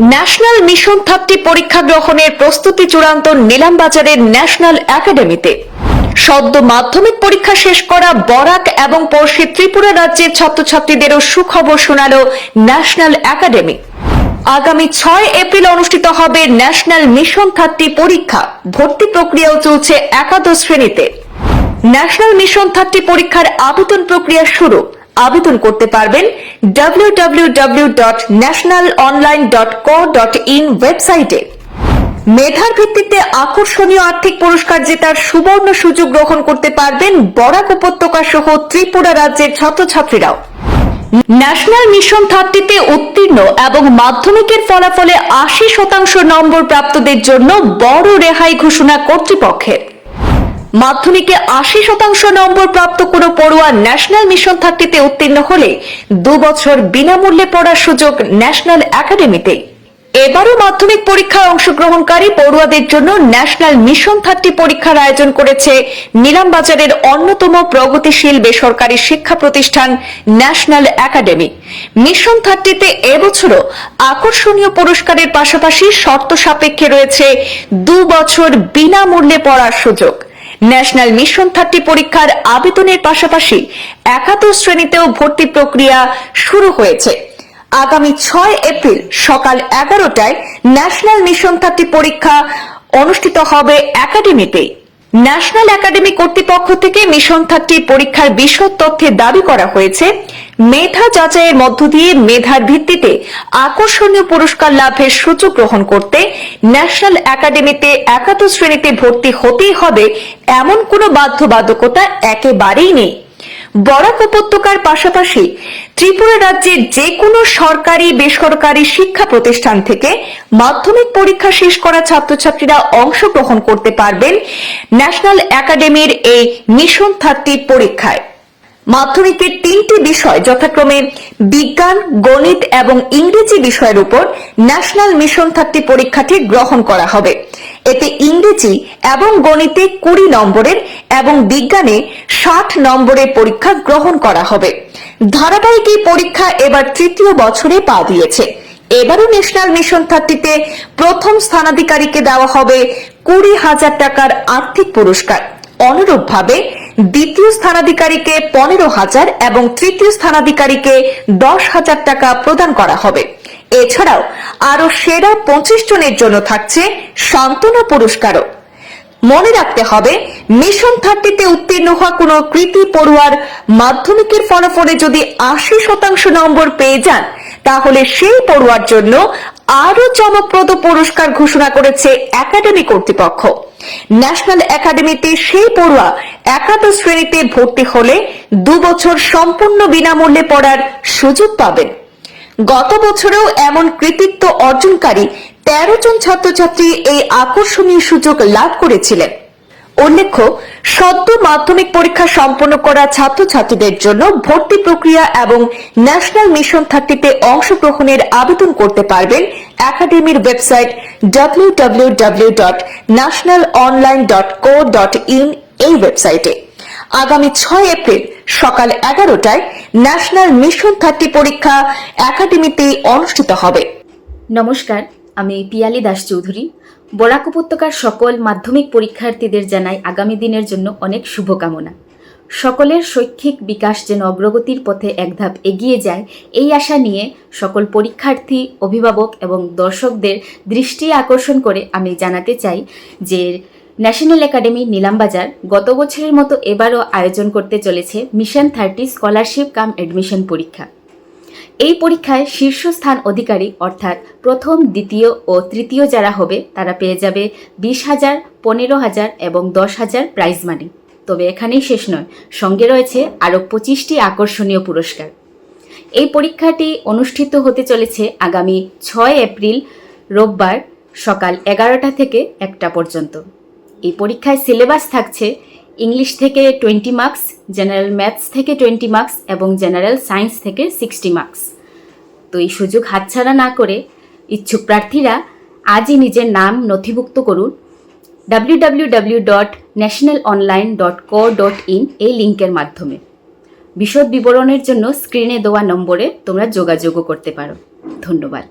National mission thirty পরীক্ষা গ্রহণের প্রস্তুতি চূড়ান্ত নিলামবাজারের ন্যাশনাল একাডেমিতে। সদ্য মাধ্যমিক পরীক্ষা শেষ করা বরাক এবং পড়শি ত্রিপুরা রাজ্যের ছাত্রছাত্রীদেরও সুখবর শোনাল ন্যাশনাল একাডেমি। আগামী ছয় এপ্রিল অনুষ্ঠিত হবে ন্যাশনাল মিশন থার্টি পরীক্ষা। ভর্তি প্রক্রিয়াও চলছে একাদশ শ্রেণীতে। ন্যাশনাল মিশন থার্টি পরীক্ষার আবেদন প্রক্রিয়া শুরু। আবেদন করতে পারবেন www.nationalonline.co.in ওয়েবসাইটে। মেধার ভিত্তিতে আকর্ষণীয় আর্থিক পুরস্কার জেতার সুবর্ণ সুযোগ গ্রহণ করতে পারবেন বরাক উপত্যকা সহ ত্রিপুরা রাজ্যের ছাত্রছাত্রীরাও। ন্যাশনাল মিশন থার্টিতে উত্তীর্ণ এবং মাধ্যমিকের ফলাফলে আশি শতাংশ নম্বর প্রাপ্তদের জন্য বড় রেহাই ঘোষণা কর্তৃপক্ষের। মাধ্যমিকে আশি শতাংশ নম্বর প্রাপ্ত কোনো পড়ুয়া ন্যাশনাল মিশন থার্টিতে উত্তীর্ণ হলে দু বছর বিনামূল্যে পড়ার সুযোগ ন্যাশনাল একাডেমিতে। এবারও মাধ্যমিক পরীক্ষায় অংশগ্রহণকারী পড়ুয়াদের জন্য ন্যাশনাল মিশন থার্টি পরীক্ষার আয়োজন করেছে নিলামবাজারের অন্যতম প্রগতিশীল বেসরকারি শিক্ষা প্রতিষ্ঠান ন্যাশনাল একাডেমি। মিশন থার্টিতে এবছরও আকর্ষণীয় পুরস্কারের পাশাপাশি শর্ত সাপেক্ষে রয়েছে দু বছর বিনামূল্যে পড়ার সুযোগ। ন্যাশনাল মিশন থার্টি পরীক্ষার আবেদনের পাশাপাশি একাদশ শ্রেণীতেও ভর্তি প্রক্রিয়া শুরু হয়েছে। আগামী ছয় এপ্রিল সকাল এগারোটায় ন্যাশনাল মিশন থার্টি পরীক্ষা অনুষ্ঠিত হবে একাডেমিতেই ন্যাশনাল একাডেমি কর্তৃপক্ষ থেকে মিশন থার্টির পরীক্ষার বিশদ তথ্যে দাবি করা হয়েছে, মেধা যাচাইয়ের মধ্য দিয়ে মেধার ভিত্তিতে আকর্ষণীয় পুরস্কার লাভের সুযোগ গ্রহণ করতে ন্যাশনাল একাডেমিতে একাদশ শ্রেণীতে ভর্তি হতেই হবে, এমন কোনো বাধ্যবাধকতা একেবারেই নেই। বরাক উপত্যকার পাশাপাশি ত্রিপুরা রাজ্যের যে কোনো সরকারি, বেসরকারি শিক্ষা প্রতিষ্ঠান থেকে মাধ্যমিক পরীক্ষা শেষ করা ছাত্রছাত্রীরা অংশগ্রহণ করতে পারবেন ন্যাশনাল একাডেমির এই মিশন থার্টি পরীক্ষায়। মাধ্যমিকের তিনটি বিষয় যথাক্রমে বিজ্ঞান, গণিত এবং ইংরেজি বিষয়ের উপর ন্যাশনাল মিশন থার্টি পরীক্ষাটি গ্রহণ করা হবে। এতে ইংরেজি এবং গণিতে কুড়ি নম্বরের এবং বিজ্ঞানে ষাট নম্বরের পরীক্ষা গ্রহণ করা হবে। ধারাবাহিক এই পরীক্ষা এবার তৃতীয় বছরে পা দিয়েছে। এবারও ন্যাশনাল মিশন থার্টিতে প্রথম স্থানাধিকারীকে দেওয়া হবে কুড়ি হাজার টাকার আর্থিক পুরস্কার। অনুরূপভাবে দ্বিতীয় স্থানাধিকারীকে পনেরো হাজার এবং তৃতীয় স্থানাধিকারীকে দশ হাজার টাকা প্রদান করা হবে। এছাড়াও আরও সেরা পঁচিশ জনের জন্য থাকছে সান্ত্বনা পুরস্কারও। মনে রাখতে হবে, মিশন থার্টিতে উত্তীর্ণ হওয়া কোনো কৃতি পড়ুয়ার মাধ্যমিকের ফলাফলে যদি আশি শতাংশ নম্বর পেয়ে যান, তাহলে সেই পড়ুয়ার জন্য আরও চমকপ্রদ পুরস্কার ঘোষণা করেছে একাডেমি কর্তৃপক্ষ। ন্যাশনাল একাডেমিতে সেই পড়ুয়া একাদশ শ্রেণীতে ভর্তি হলে দু বছর সম্পূর্ণ বিনামূল্যে পড়ার সুযোগ পাবেন। গত বছরেও এমন কৃতিত্ব অর্জনকারী তেরো জন ছাত্রছাত্রী এই আকর্ষণীয় সুযোগ লাভ করেছিলেন। উল্লেখ্য, সদ্য মাধ্যমিক পরীক্ষা সম্পন্ন করা ছাত্রছাত্রীদের জন্য ভর্তি প্রক্রিয়া এবং ন্যাশনাল মিশন থার্টিতে অংশগ্রহণের আবেদন করতে পারবেন একাডেমির ওয়েবসাইট ইন এই ওয়েবসাইটে। আগামী ছয় এপ্রিল সকাল এগারোটায় ন্যাশনাল মিশন থার্টি পরীক্ষা একাডেমিতে অনুষ্ঠিত হবে। নমস্কার, আমি পিয়ালি দাস চৌধুরী। বরাক উপত্যকার সকল মাধ্যমিক পরীক্ষার্থীদের জানাই আগামী দিনের জন্য অনেক শুভকামনা। সকলের শৈক্ষিক বিকাশ যেন অগ্রগতির পথে এক ধাপ এগিয়ে যায়, এই আশা নিয়ে সকল পরীক্ষার্থী, অভিভাবক এবং দর্শকদের দৃষ্টি আকর্ষণ করে আমি জানাতে চাই যে ন্যাশনাল একাডেমি নিলামবাজার গত বছরের মতো এবারও আয়োজন করতে চলেছে mission thirty scholarship cum admission পরীক্ষা। এই পরীক্ষায় শীর্ষস্থান অধিকারী অর্থাৎ প্রথম, দ্বিতীয় ও তৃতীয় যারা হবে, তারা পেয়ে যাবে বিশ হাজার, পনেরো হাজার এবং দশ হাজার প্রাইজ মানি তবে এখানেই শেষ নয়, সঙ্গে রয়েছে আরও পঁচিশটি আকর্ষণীয় পুরস্কার। এই পরীক্ষাটি অনুষ্ঠিত হতে চলেছে আগামী ছয় এপ্রিল রোববার সকাল এগারোটা থেকে একটা পর্যন্ত। এই পরীক্ষায় সিলেবাস থাকছে ইংলিশ থেকে টোয়েন্টি মার্কস জেনারেল ম্যাথস থেকে টোয়েন্টি মার্কস এবং জেনারেল সায়েন্স থেকে সিক্সটি মার্কস তো এই সুযোগ হাতছাড়া না করে ইচ্ছুক প্রার্থীরা আজই নিজের নাম নথিভুক্ত করুন। W W W dot national online dot co dot in এই লিঙ্কের মাধ্যমে। বিশদ বিবরণের জন্য স্ক্রিনে দেওয়া নম্বরে তোমরা যোগাযোগও করতে পারো। ধন্যবাদ।